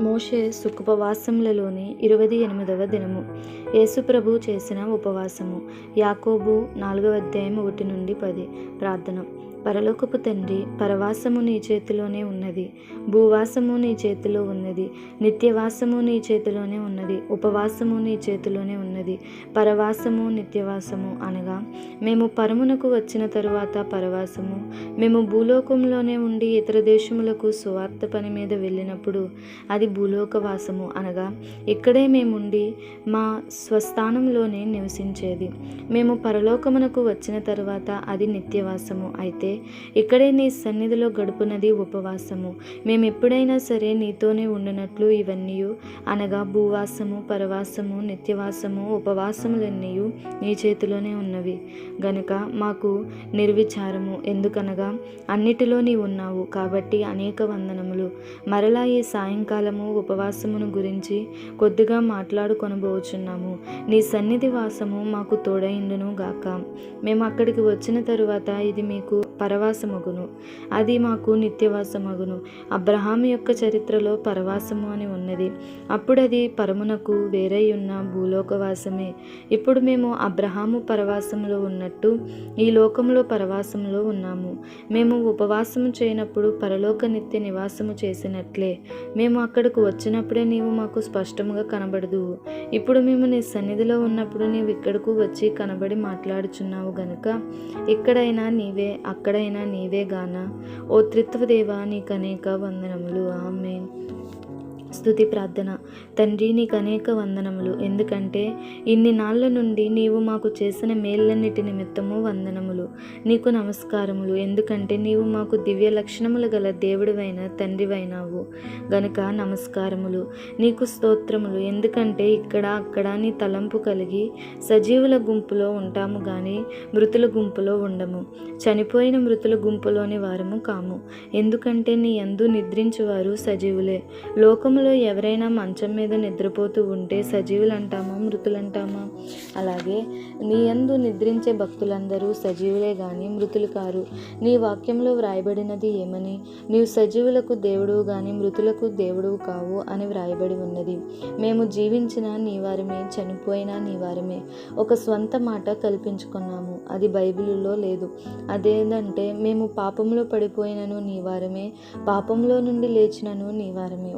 మోషే సుఖుపవాసములలోని ఇరవై ఎనిమిదవ దినము. యేసుప్రభు చేసిన ఉపవాసము. యాకోబు నాలుగవ అధ్యాయం ఒకటి నుండి పది. ప్రార్థన. పరలోకపు తండ్రి పరవాసము నీ చేతిలోనే ఉన్నది. భూవాసము నీ చేతిలో ఉన్నది. నిత్యవాసము నీ చేతిలోనే ఉన్నది. ఉపవాసము నీ చేతిలోనే ఉన్నది. పరవాసము నిత్యవాసము అనగా మేము పరమునకు వచ్చిన తరువాత పరవాసము మేము భూలోకంలోనే ఉండి ఇతర దేశములకు సువార్త పని మీద వెళ్ళినప్పుడు అది భూలోకవాసము అనగా ఇక్కడే మేముండి మా స్వస్థానంలోనే నివసించేది. మేము పరలోకమునకు వచ్చిన తరువాత అది నిత్యవాసము. అయితే ఇక్కడే నీ సన్నిధిలో గడుపునది ఉపవాసము. మేము ఎప్పుడైనా సరే నీతోనే ఉండినట్లు ఇవన్నీ అనగా భూవాసము పరవాసము నిత్యవాసము ఉపవాసములన్నీ నీ చేతిలోనే ఉన్నవి. గనుక మాకు నిర్విచారము. ఎందుకనగా అన్నిటిలో నీ ఉన్నావు కాబట్టి అనేక వందనములు. మరలా ఈ సాయంకాలము ఉపవాసమును గురించి కొద్దిగా మాట్లాడుకొనబోచున్నాము. నీ సన్నిధి వాసము మాకు తోడైండును గాక మేము అక్కడికి వచ్చిన తరువాత ఇది మీకు పరవాసమగును. అది మాకు నిత్యవాసమగును. అబ్రహాం యొక్క చరిత్రలో పరవాసము అని ఉన్నది. అప్పుడు అది పరమునకు వేరై ఉన్న భూలోకవాసమే. ఇప్పుడు మేము అబ్రహాము పరవాసంలో ఉన్నట్టు ఈ లోకంలో పరవాసంలో ఉన్నాము. మేము ఉపవాసము చేయనప్పుడు పరలోక నిత్య నివాసము చేసినట్లే. మేము అక్కడకు వచ్చినప్పుడే నీవు మాకు స్పష్టముగా కనబడదు ఇప్పుడు మేము నీ సన్నిధిలో ఉన్నప్పుడు నీవు ఇక్కడకు వచ్చి కనబడి మాట్లాడుచున్నావు గనుక ఇక్కడైనా నీవే అక్కడ నీవే గాన? ఓ త్రిత్వదేవా నీకు అనేక వందనములు. ఆమె స్థుతి ప్రార్థన. తండ్రి నీకు అనేక వందనములు. ఎందుకంటే ఇన్ని నాళ్ళ నుండి నీవు మాకు చేసిన మేళ్ళన్నిటి నిమిత్తము వందనములు. నీకు నమస్కారములు. ఎందుకంటే నీవు మాకు దివ్య లక్షణములు గల దేవుడివైన తండ్రివైనావు. గనుక నమస్కారములు. నీకు స్తోత్రములు. ఎందుకంటే ఇక్కడ అక్కడ నీ తలంపు కలిగి సజీవుల గుంపులో ఉంటాము కానీ మృతుల గుంపులో ఉండము. చనిపోయిన మృతుల గుంపులోని వారము కాము. ఎందుకంటే నీ ఎందు నిద్రించువారు సజీవులే. లోకము కుటుంబంలో ఎవరైనా మంచం మీద నిద్రపోతూ ఉంటే సజీవులు అంటామా మృతులు అంటామా అలాగే నీ యందు నిద్రించే భక్తులందరూ సజీవులే కానీ మృతులు కారు. నీ వాక్యంలో వ్రాయబడినది ఏమని? నీవు సజీవులకు దేవుడు కానీ మృతులకు దేవుడు కావు అని వ్రాయబడి ఉన్నది. మేము జీవించిన నీ వారమే చనిపోయినా నీ వారమే. ఒక స్వంత మాట కల్పించుకున్నాము. అది బైబిల్లో లేదు. అదేంటంటే మేము పాపంలో పడిపోయినను నీ వారమే పాపంలో నుండి లేచినను నీ వారమే.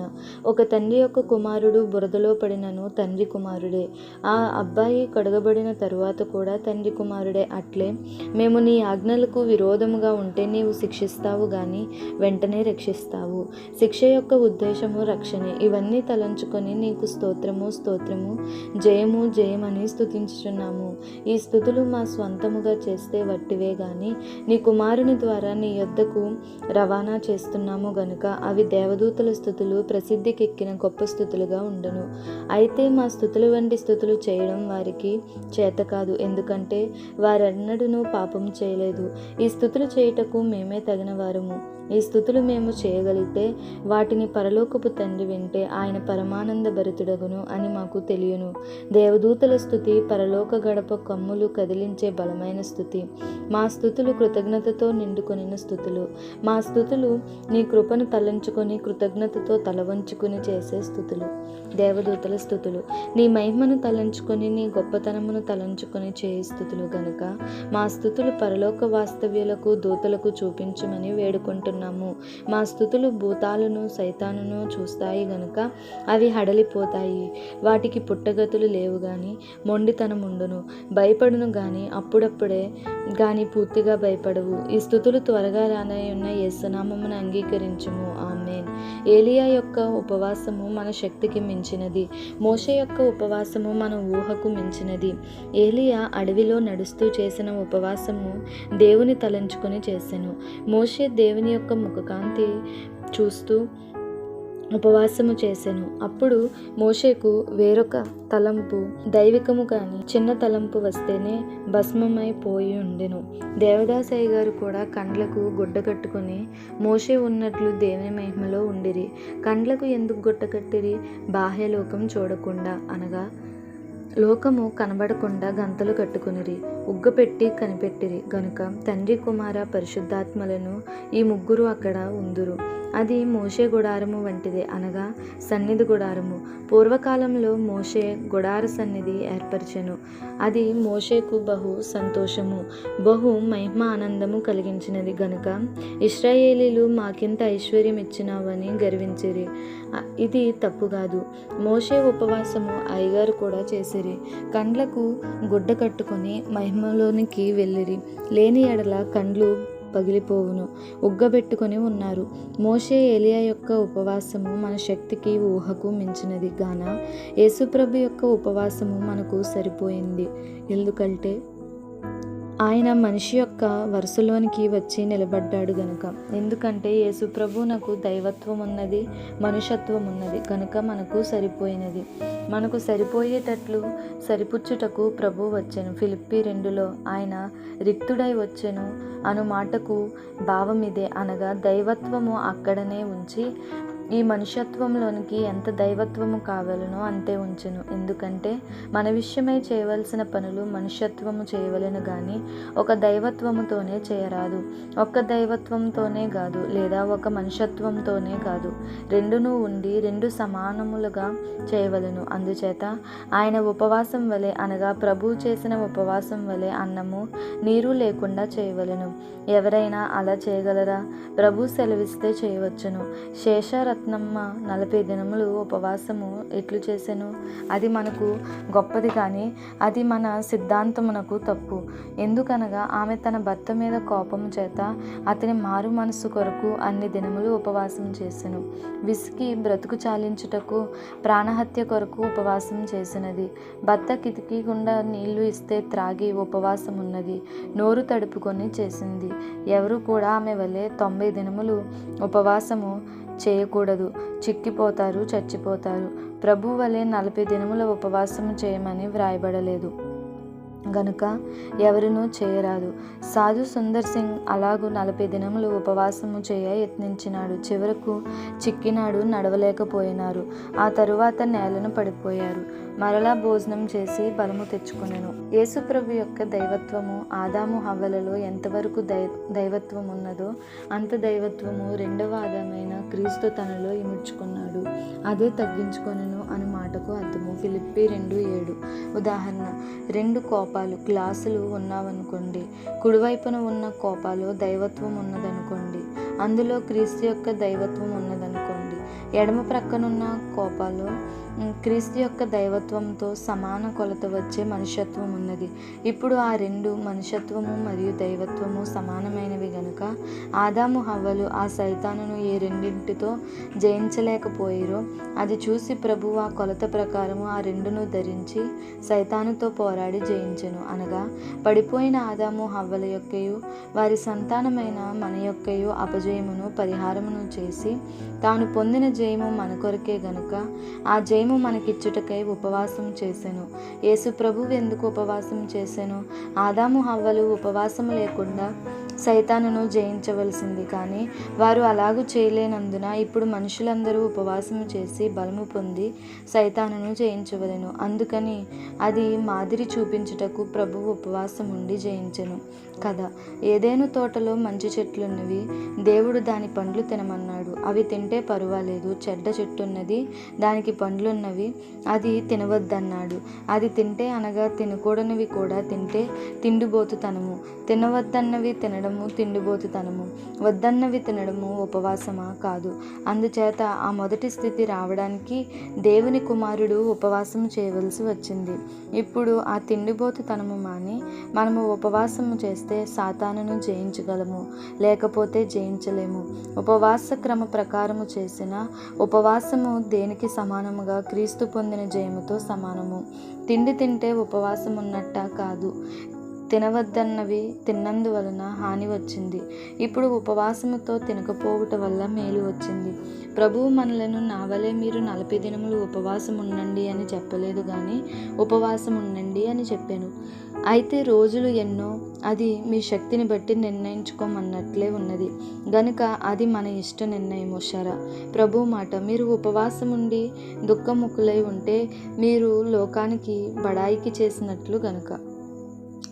ఉదాహరణ ఒక తండ్రి యొక్క కుమారుడు బురదలో పడినను తండ్రి కుమారుడే. ఆ అబ్బాయి కడగబడిన తరువాత కూడా తండ్రి కుమారుడే. అట్లే మేము నీ ఆజ్ఞలకు విరోధముగా ఉంటే నీవు శిక్షిస్తావు కానీ వెంటనే రక్షిస్తావు. శిక్ష యొక్క ఉద్దేశము రక్షణే. ఇవన్నీ తలంచుకొని నీకు స్తోత్రము స్తోత్రము జయము జయమని స్థుతించుచున్నాము ఈ స్థుతులు మా స్వంతముగా చేస్తే వట్టివే గాని నీ కుమారుని ద్వారా నీ యొద్దకు రవాణా చేస్తున్నాము గనుక అవి దేవదూతల స్థుతులు ప్రసిద్ధికెక్కిన గొప్ప స్థుతులుగా ఉండను. అయితే మా స్థుతులు వంటి స్థుతులు చేయడం వారికి చేత కాదు. ఎందుకంటే వారెన్నడూ పాపం చేయలేదు. ఈ స్థుతులు చేయుటకు మేమే తగిన వారము ఈ స్థుతులు మేము చేయగలిగితే వాటిని పరలోకపు తండ్రి వింటే ఆయన పరమానంద భరితుడగును అని మాకు తెలియను. దేవదూతల స్థుతి పరలోక గడప కమ్ములు కదిలించే బలమైన స్థుతి. మా స్థుతులు కృతజ్ఞతతో నిండుకొనిన స్థుతులు. మా స్థుతులు నీ కృపను తలంచుకొని కృతజ్ఞతతో తలవంచుకుని చేసే స్థుతులు. దేవదూతల స్థుతులు. నీ మహిమను తలంచుకొని నీ గొప్పతనమును తలంచుకొని చేయి స్థుతులు గనుక. మా స్థుతులు పరలోక వాస్తవ్యులకు దూతలకు చూపించమని వేడుకుంటున్నాము మా స్థుతులు భూతాలను సైతానును చూస్తాయి గనుక అవి హడలిపోతాయి. వాటికి పుట్టగతులు లేవు కానీ మొండితనం ఉండును. భయపడును కానీ అప్పుడప్పుడే కానీ పూర్తిగా భయపడవు. ఈ స్థుతులు త్వరగా రానయ్యున్న యేసునామమును అంగీకరించుము. ఏలియా యొక్క ఉపవాసము మన శక్తికి మించినది. మోషే యొక్క ఉపవాసము మన ఊహకు మించినది. ఏలియా అడవిలో నడుస్తూ చేసిన ఉపవాసము దేవుని తలంచుకొని చేసెను. మోషే దేవుని యొక్క ముఖకాంతి చూస్తూ ఉపవాసము చేసెను. అప్పుడు మోషేకు వేరొక తలంపు దైవికము కానీ చిన్న తలంపు వస్తేనే భస్మమై పోయి ఉండెను. దేవదాసయ్య గారు కూడా కండ్లకు గుడ్డ కట్టుకొని మోషే ఉన్నట్లు దేవుని మహిమలో ఉండిరి? కండ్లకు ఎందుకు గుడ్డ కట్టిరి? బాహ్యలోకం చూడకుండా అనగా లోకము కనబడకుండా గంతలు కట్టుకునిరి. ఉగ్గపెట్టి కనిపెట్టిరి. గనుక తండ్రి కుమార పరిశుద్ధాత్మలను ఈ ముగ్గురు అక్కడ ఉందురు. అది మోషే గుడారము వంటిదే అనగా సన్నిధి గుడారము. పూర్వకాలంలో మోషే గుడార సన్నిధి ఏర్పరిచెను. అది మోషేకు బహు సంతోషము. బహు మహిమ ఆనందము కలిగించినది. గనుక ఇస్రాయేలీలు మాకింత ఐశ్వర్యం ఇచ్చినావని గర్వించిరి ఇది తప్పు కాదు. మోషే ఉపవాసము అయ్యగారు కూడా చేసిరి కండ్లకు గుడ్డ కట్టుకొని మహిమలోనికి వెళ్ళిరి. లేని ఎడల కండ్లు పగిలిపోవును. ఉగ్గబెట్టుకొని ఉన్నారు. మోషే ఏలియా యొక్క ఉపవాసము మన శక్తికి ఊహకు మించినది గాన? యేసుప్రభు యొక్క ఉపవాసము మనకు సరిపోయింది. ఎందుకంటే ఆయన మనిషి యొక్క వరుసలోనికి వచ్చి నిలబడ్డాడు గనుక. ఎందుకంటే యేసుప్రభు నాకు దైవత్వం ఉన్నది మనుషత్వం ఉన్నది కనుక మనకు సరిపోయినది. మనకు సరిపోయేటట్లు సరిపుచ్చుటకు ప్రభు వచ్చాను. ఫిలిప్పి రెండులో ఆయన రిక్తుడై వచ్చెను. అను మాటకు భావం ఇదే అనగా దైవత్వము అక్కడనే ఉంచి ఈ మనుష్యత్వంలోనికి ఎంత దైవత్వము కావాలనో అంతే ఉంచును. ఎందుకంటే మన విషయమై చేయవలసిన పనులు మనుష్యత్వము చేయవలను కానీ ఒక దైవత్వముతోనే చేయరాదు. ఒక్క దైవత్వంతోనే కాదు లేదా ఒక మనుషత్వంతోనే కాదు. రెండును ఉండి రెండు సమానములుగా చేయవలను. అందుచేత ఆయన ఉపవాసం వలె అనగా ప్రభు చేసిన ఉపవాసం వలె అన్నము నీరు లేకుండా చేయవలను. ఎవరైనా అలా చేయగలరా? ప్రభు సెలవిస్తే చేయవచ్చును. రత్నమ్మ నలభై దినములు ఉపవాసము ఎట్లు చేశాను అది మనకు గొప్పది కానీ అది మన సిద్ధాంతమునకు తప్పు. ఎందుకనగా ఆమె తన భర్త మీద కోపము చేత అతని మారు మనస్సు కొరకు అన్ని దినములు ఉపవాసం చేసెను. విసికి బ్రతుకు చాలించుటకు ప్రాణహత్య కొరకు ఉపవాసం చేసినది. భర్త కిటికీ గుండా నీళ్ళు ఇస్తే త్రాగి ఉపవాసం ఉన్నది నోరు తడుపుకొని చేసింది. ఎవరు కూడా ఆమె వలె తొంభై దినములు ఉపవాసము చేయకూడదు. చిక్కిపోతారు చచ్చిపోతారు. ప్రభు వలె నలభై దినముల ఉపవాసము చేయమని వ్రాయబడలేదు. గనుక ఎవరినూ చేయరాదు. సాధు సుందర్ సింగ్ అలాగూ నలభై దినములు ఉపవాసము చేయ యత్నించినాడు. చివరకు చిక్కినాడు నడవలేకపోయినారు. ఆ తరువాత నేలను పడిపోయారు. మరలా భోజనం చేసి బలము తెచ్చుకునేను. యేసుప్రభు యొక్క దైవత్వము ఆదాము హవ్వలలో ఎంతవరకు దై దైవత్వం ఉన్నదో అంత దైవత్వము రెండవ ఆదామైన క్రీస్తు తనలో ఇముడ్చుకున్నాడు. అదే తగ్గించుకొనెను అని మాటకు అర్థము. ఫిలిప్పి రెండు ఏడు. ఉదాహరణ రెండు కోపాలు గ్లాసులు ఉన్నావనుకోండి కుడివైపున ఉన్న కోపాలు దైవత్వం ఉన్నదనుకోండి అందులో క్రీస్తు యొక్క దైవత్వం ఉన్నదనుకోండి ఎడమ ప్రక్కనున్న కోపాలు క్రీస్తు యొక్క దైవత్వంతో సమాన కొలత వచ్చే మనుషత్వం ఉన్నది. ఇప్పుడు ఆ రెండు మనుషత్వము మరియు దైవత్వము సమానమైనవి గనుక ఆదాము హవ్వలు ఆ సైతానును ఏ రెండింటితో జయించలేకపోయిరో అది చూసి ప్రభు ఆ కొలత ప్రకారము ఆ రెండును ధరించి సైతానుతో పోరాడి జయించెను. అనగా పడిపోయిన ఆదాము హవ్వల యొక్కయు వారి సంతానమైన మన యొక్కయు అపజయమును పరిహారమును చేసి తాను పొందిన జయము మన కొరకే గనుక ఆ జయము మనకిచ్చుటకై ఉపవాసం చేసెను. యేసు ప్రభువు ఎందుకు ఉపవాసం చేసెను? ఆదాము హవ్వలు ఉపవాసం లేకుండా సైతానును జయించవలసింది. కానీ వారు అలాగూ చేయలేనందున ఇప్పుడు మనుషులందరూ ఉపవాసము చేసి బలము పొంది సైతానును జయించవలెను. అందుకని అది మాదిరి చూపించుటకు ప్రభువు ఉపవాసం ఉండి జయించను. కదా ఏదేను తోటలో మంచి చెట్లున్నవి దేవుడు దాని పండ్లు తినమన్నాడు. అవి తింటే పర్వాలేదు చెడ్డ చెట్టున్నది దానికి పండ్లున్నవి అది తినవద్దన్నాడు. అది తింటే అనగా తినకూడనివి కూడా తింటే తిండిబోతుతనము. తినవద్దన్నవి తినడం తినడము తిండిబోతుతనము. వద్దన్నవి తినడము ఉపవాసమా? కాదు. అందుచేత ఆ మొదటి స్థితి రావడానికి దేవుని కుమారుడు ఉపవాసం చేయవలసి వచ్చింది. ఇప్పుడు ఆ తిండిబోతుతనము మాని మనము ఉపవాసము చేస్తే సాతానును జయించగలము లేకపోతే జయించలేము. ఉపవాస క్రమ ప్రకారము చేసిన ఉపవాసము దేనికి సమానముగా? క్రీస్తు పొందిన జయముతో సమానము. తిండి తింటే ఉపవాసం ఉన్నట్ట కాదు. తినవద్దన్నవి తిన్నందువలన హాని వచ్చింది. ఇప్పుడు ఉపవాసముతో తినకపోవుట వల్ల మేలు వచ్చింది. ప్రభువు మనలను నా వలె మీరు నలభై దినములు ఉపవాసం ఉండండి అని చెప్పలేదు కానీ ఉపవాసం ఉండండి అని చెప్పాను. అయితే రోజులు ఎన్నో అది మీ శక్తిని బట్టి నిర్ణయించుకోమన్నట్లే ఉన్నది. గనుక అది మన ఇష్ట నిర్ణయం ఉషారా ప్రభు మాట మీరు ఉపవాసం ఉండి దుఃఖముఖులై ఉంటే మీరు లోకానికి బడాయికి చేసినట్లు గనుక.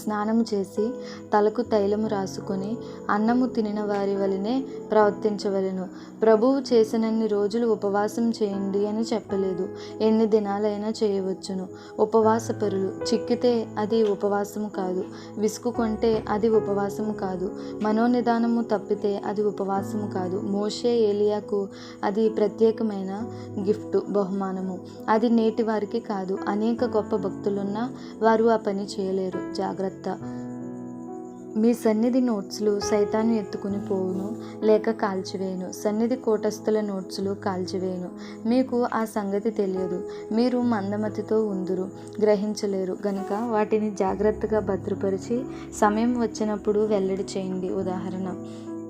స్నానం చేసి తలకు తైలము రాసుకొని అన్నము తినిన వారి వలనే ప్రవర్తించవలెను. ప్రభువు చేసినన్ని రోజులు ఉపవాసం చేయండి అని చెప్పలేదు. ఎన్ని దినాలైనా చేయవచ్చును. ఉపవాస పరులు చిక్కితే అది ఉపవాసము కాదు. విసుగుకొంటే అది ఉపవాసము కాదు. మనోనిదానము తప్పితే అది ఉపవాసము కాదు. మోషే ఏలియాకు అది ప్రత్యేకమైన గిఫ్ట్ బహుమానము. అది నేటి వారికి కాదు. అనేక గొప్ప భక్తులున్నా వారు ఆ పని చేయలేరు. జాగ్రత్త మీ సన్నిధి నోట్స్లు సైతాను ఎత్తుకుని పోవును లేక కాల్చివేయను. సన్నిధి కోటస్థుల నోట్స్లు కాల్చివేయను. మీకు ఆ సంగతి తెలియదు. మీరు మందమతితో ఉందురు గ్రహించలేరు. గనుక వాటిని జాగ్రత్తగా భద్రపరిచి సమయం వచ్చినప్పుడు వెల్లడి చేయండి. ఉదాహరణ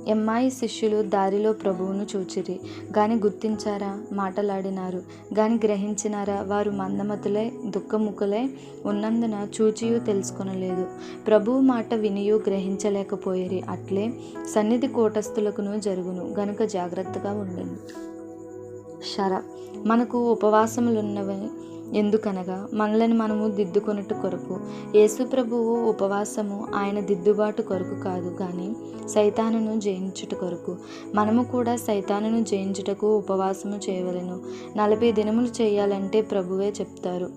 ఎమ్మాయి శిష్యులు దారిలో ప్రభువును చూచిరి. గాని గుర్తించారా? మాటలాడినారు. గాని గ్రహించినారా? వారు మందమతులై దుఃఖముఖులై ఉన్నందున చూచియు తెలుసుకొనలేదు. ప్రభువు మాట వినియు గ్రహించలేకపోయేరి. అట్లే సన్నిధి కూటస్థులకును జరుగును. గనుక జాగ్రత్తగా ఉండండి. శర మనకు ఉపవాసములున్నవి ఎందుకనగా మనలను మనము దిద్దుకొనుట కొరకు యేసు ప్రభువు ఉపవాసము ఆయన దిద్దుబాటు కొరకు కాదు కానీ సైతానును జయించుట కొరకు. మనము కూడా సైతానును జయించుటకు ఉపవాసము చేయవలెను. నలభై దినములు చేయాలంటే ప్రభువే చెప్తారు.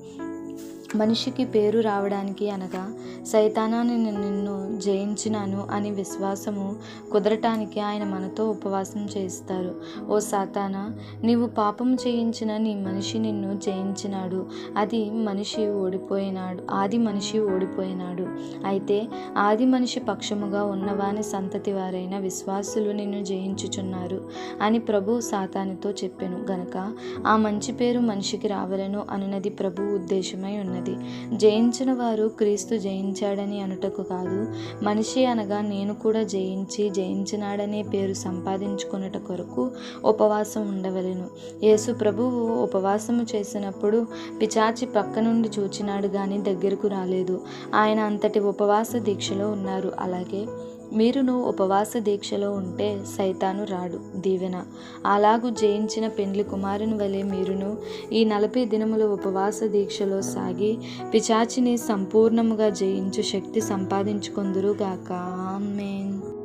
మనిషికి పేరు రావడానికి అనగా సైతానాన్ని నిన్ను జయించినాను అని విశ్వాసము కుదరటానికి ఆయన మనతో ఉపవాసం చేస్తారు ఓ సాతానా నీవు పాపం చేయించిన నీ మనిషి నిన్ను జయించినాడు. అది మనిషి ఓడిపోయినాడు ఆది మనిషి ఓడిపోయినాడు. అయితే ఆది మనిషి పక్షముగా ఉన్నవాని సంతతి వారైన విశ్వాసులు నిన్ను జయించుచున్నారు అని ప్రభు సాతానితో చెప్పాను. గనక ఆ మంచి పేరు మనిషికి రావలను అనున్నది ప్రభు ఉద్దేశమై ఉన్నది. ఉన్నది జయించిన వారు క్రీస్తు జయించాడని అనుటకు కాదు మనిషి అనగా నేను కూడా జయించి జయించినాడనే పేరు సంపాదించుకున్నట కొరకు ఉపవాసం ఉండవలెను. యేసు ప్రభువు ఉపవాసము చేసినప్పుడు పిచాచి పక్క నుండి చూచినాడు కానీ దగ్గరకు రాలేదు. ఆయన అంతటి ఉపవాస దీక్షలో ఉన్నారు. అలాగే మీరును ఉపవాస దీక్షలో ఉంటే సైతాను రాడు దీవెన. అలాగు జయించిన పెండ్లి కుమారుని వలె మీరును ఈ నలభై దినముల ఉపవాస దీక్షలో సాగి పిచాచిని సంపూర్ణముగా జయించు శక్తి సంపాదించుకొందురుగాక. ఆమేన్.